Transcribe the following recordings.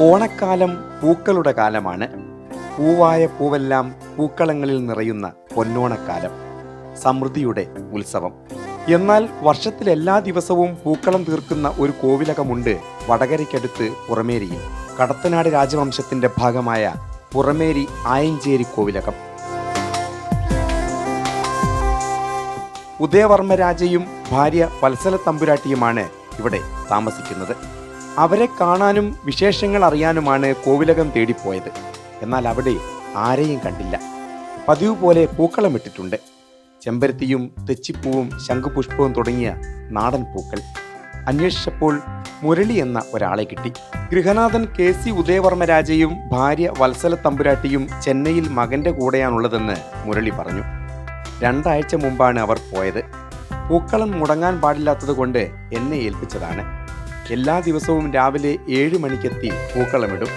ഓണക്കാലം പൂക്കളുടെ കാലമാണ്. പൂവായ പൂവെല്ലാം പൂക്കളങ്ങളിൽ നിറയുന്ന പൊന്നോണക്കാലം സമൃദ്ധിയുടെ ഉത്സവം. എന്നാൽ വർഷത്തിൽ എല്ലാ ദിവസവും പൂക്കളം തീർക്കുന്ന ഒരു കോവിലകമുണ്ട് വടകരയ്ക്കടുത്ത് പുറമേരിയിൽ. കടത്തനാട് രാജവംശത്തിന്റെ ഭാഗമായ പുറമേരി ആയഞ്ചേരി കോവിലകം. ഉദയവർമ്മരാജയും ഭാര്യ വത്സല തമ്പുരാട്ടിയുമാണ് ഇവിടെ താമസിക്കുന്നത്. അവരെ കാണാനും വിശേഷങ്ങൾ അറിയാനുമാണ് കോവിലകം തേടിപ്പോയത്. എന്നാൽ അവിടെ ആരെയും കണ്ടില്ല. പതിവ് പോലെ പൂക്കളം ഇട്ടിട്ടുണ്ട്. ചെമ്പരത്തിയും തെച്ചിപ്പൂവും ശംഖുപുഷ്പവും തുടങ്ങിയ നാടൻ പൂക്കൾ. അന്വേഷിച്ചപ്പോൾ മുരളി എന്ന ഒരാളെ കിട്ടി. ഗൃഹനാഥൻ കെ സി ഉദയവർമ്മരാജയും ഭാര്യ വത്സല തമ്പുരാട്ടിയും ചെന്നൈയിൽ മകന്റെ കൂടെയാണുള്ളതെന്ന് മുരളി പറഞ്ഞു. രണ്ടാഴ്ച മുമ്പാണ് അവർ പോയത്. പൂക്കളം മുടങ്ങാൻ പാടില്ലാത്തതുകൊണ്ട് എന്നെ ഏൽപ്പിച്ചതാണ്. എല്ലാ ദിവസവും രാവിലെ ഏഴ് മണിക്കെത്തി പൂക്കളമിടും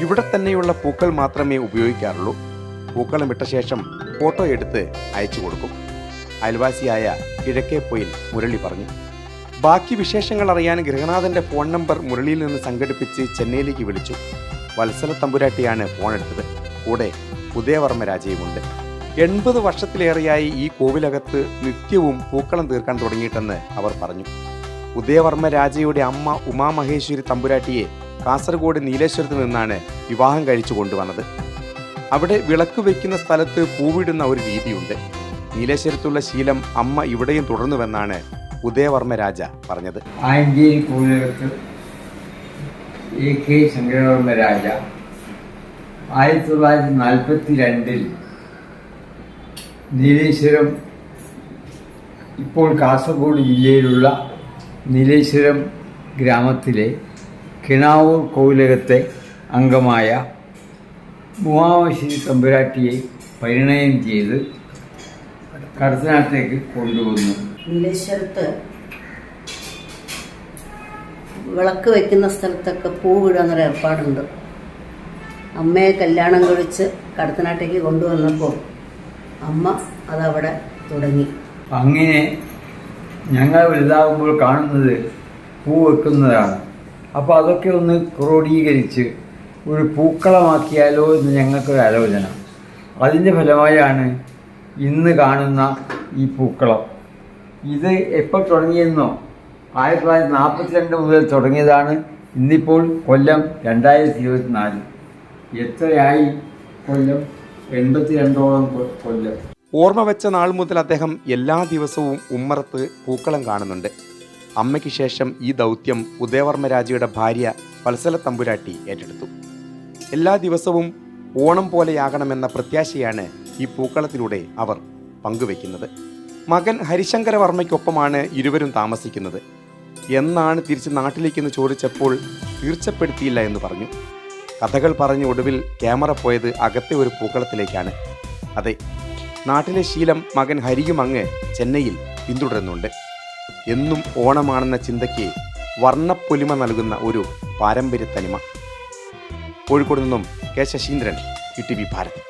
ഇവിടെ തന്നെയുള്ള പൂക്കൾ മാത്രമേ ഉപയോഗിക്കാറുള്ളൂ. പൂക്കളമിട്ട ശേഷം ഫോട്ടോ എടുത്ത് അയച്ചു കൊടുക്കും. അയൽവാസിയായ കിഴക്കേപ്പൊയിൽ മുരളി പറഞ്ഞു ബാക്കി വിശേഷങ്ങൾ അറിയാൻ ഗൃഹനാഥന്റെ ഫോൺ നമ്പർ മുരളിയിൽ നിന്ന് സംഘടിപ്പിച്ച് ചെന്നൈയിലേക്ക് വിളിച്ചു. വത്സല തമ്പുരാട്ടിയാണ് ഫോൺ എടുത്തത്. കൂടെ ഉദയവർമ്മ രാജയുമുണ്ട്. എൺപത് വർഷത്തിലേറെയായി ഈ കോവിലകത്ത് നിത്യവും പൂക്കളം തീർക്കാൻ തുടങ്ങിയിട്ടെന്ന് അവർ പറഞ്ഞു. ഉദയവർമ്മ രാജയുടെ അമ്മ ഉമാമഹേശ്വരി തമ്പുരാട്ടിയെ കാസർഗോഡ് നീലേശ്വരത്ത് നിന്നാണ് വിവാഹം കഴിച്ചു കൊണ്ടുവന്നത്. അവിടെ വിളക്ക് വയ്ക്കുന്ന സ്ഥലത്ത് പൂവിടുന്ന ഒരു രീതിയുണ്ട്. നീലേശ്വരത്തുള്ള ശീലം അമ്മ ഇവിടെയും തുടർന്നുവെന്നാണ് ഉദയവർമ്മ രാജ പറഞ്ഞത്. ശങ്കരവർമ്മ രാജ ആയിരത്തി തൊള്ളായിരത്തി നാൽപ്പത്തി രണ്ടിൽ നീലേശ്വരം ഇപ്പോൾ കാസർഗോഡ് ജില്ലയിലുള്ള നീലേശ്വരം ഗ്രാമത്തിലെ കിണാവൂർ കോവിലകത്തെ അംഗമായ മുവാവശ്ശേരി തമ്പുരാട്ടിയെ പരിണയം ചെയ്ത് കടത്തനാട്ടേക്ക് കൊണ്ടുവന്നു. നീലേശ്വരത്ത് വിളക്ക് വയ്ക്കുന്ന സ്ഥലത്തൊക്കെ പൂവിടുന്നൊരു ഏർപ്പാടുണ്ട്. അമ്മയെ കല്യാണം കഴിച്ച് കടത്തനാട്ടേക്ക് കൊണ്ടുവന്നപ്പോൾ അമ്മ അതവിടെ തുടങ്ങി. അങ്ങനെ ഞങ്ങൾ വലുതാകുമ്പോൾ കാണുന്നത് പൂ വെക്കുന്നതാണ്. അപ്പോൾ അതൊക്കെ ഒന്ന് ക്രോഡീകരിച്ച് ഒരു പൂക്കളമാക്കിയാലോ എന്ന് ഞങ്ങൾക്കൊരു ആലോചന. അതിന്റെ ഫലമായാണ് ഇന്ന് കാണുന്ന ഈ പൂക്കളം. ഇത് എപ്പോൾ തുടങ്ങിയെന്നോ? ആയിരത്തി തൊള്ളായിരത്തി നാൽപ്പത്തിരണ്ട് മുതൽ തുടങ്ങിയതാണ് ഇന്നിപ്പോൾ കൊല്ലം രണ്ടായിരത്തി ഇരുപത്തിനാല് എത്രയായി കൊല്ലം? എൺപത്തി രണ്ടോളം കൊല്ലം. ഓർമ്മ വെച്ച നാൾ മുതൽ അദ്ദേഹം എല്ലാ ദിവസവും ഉമ്മറത്ത് പൂക്കളം കാണുന്നുണ്ട്. അമ്മയ്ക്ക് ശേഷം ഈ ദൗത്യം ഉദയവർമ്മ രാജയുടെ ഭാര്യ വത്സല തമ്പുരാട്ടി ഏറ്റെടുത്തു. എല്ലാ ദിവസവും ഓണം പോലെയാകണമെന്ന പ്രത്യാശയാണ് ഈ പൂക്കളത്തിലൂടെ അവർ പങ്കുവെക്കുന്നത് മകൻ ഹരിശങ്കരവർമ്മയ്ക്കൊപ്പമാണ് ഇരുവരും താമസിക്കുന്നത്. എന്നാണ് തിരിച്ച് നാട്ടിലേക്കെന്ന് ചോദിച്ചപ്പോൾ തീർച്ചപ്പെടുത്തിയില്ല എന്ന് പറഞ്ഞു. കഥകൾ പറഞ്ഞ് ഒടുവിൽ ക്യാമറ പോയത് അകത്തെ ഒരു പൂക്കളത്തിലേക്കാണ്. അതെ നാട്ടിലെ ശീലം മകൻ ഹരിയും അങ്ങ് ചെന്നൈയിൽ പിന്തുടരുന്നുണ്ട്. എന്നും ഓണമാണെന്ന ചിന്തയ്ക്ക് വർണപ്പൊലിമ നൽകുന്ന ഒരു പാരമ്പര്യ തനിമ. കോഴിക്കോട് നിന്നും K Sasheendran E T V Bharat.